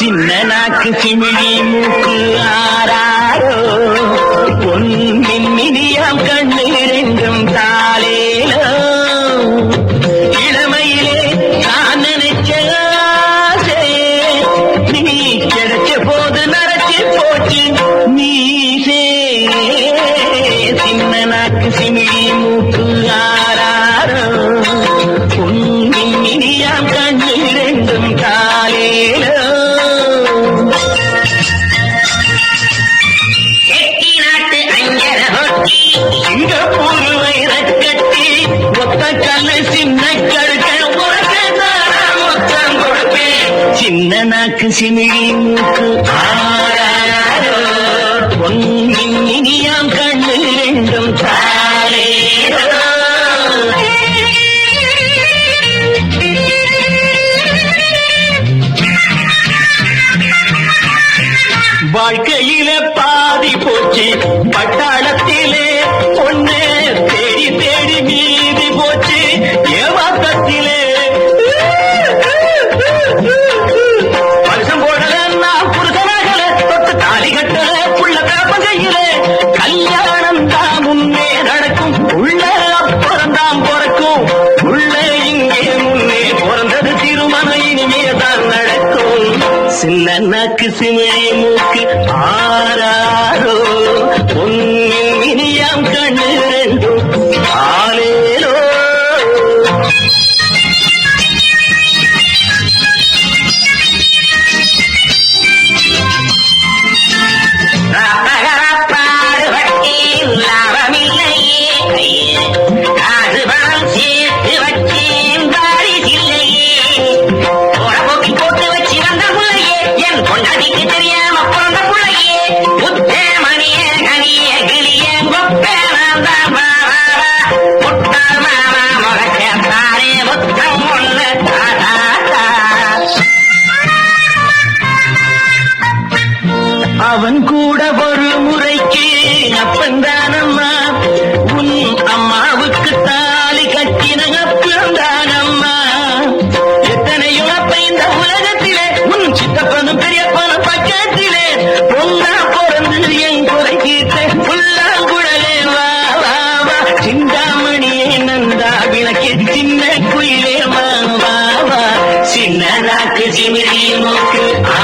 சின்ன நாக்கு சிமிழி மூக்கு ஆறாரோ? பொன்னின் மினியாம் கண்ணு ரெண்டும் தாளேலோ? இளமையிலே நான் நினைச்ச நீ கிடைச்ச போது நரச்சி போச்சு நீசே சின்ன நாக்கு சிமிழி மூக்கு ஆறாரோ நாக்கு சிமிழி மூக்கு ஆராரோ பொன்னின் இனியாம் கண்ணு ரெண்டும் தாரேரோ வாழ்க்கையில பாதி போச்சு. பட்டாளத்திலே பொண்ணு தேடி தேடி நீ சின்ன நாக்கு சிமிழி மூக்கு ஆரா சிந்தாமணியே நந்தா விளக்கே சின்ன குயிலே வா வா சின்ன நாக்கு சிமிரி மூக்கு ஆ.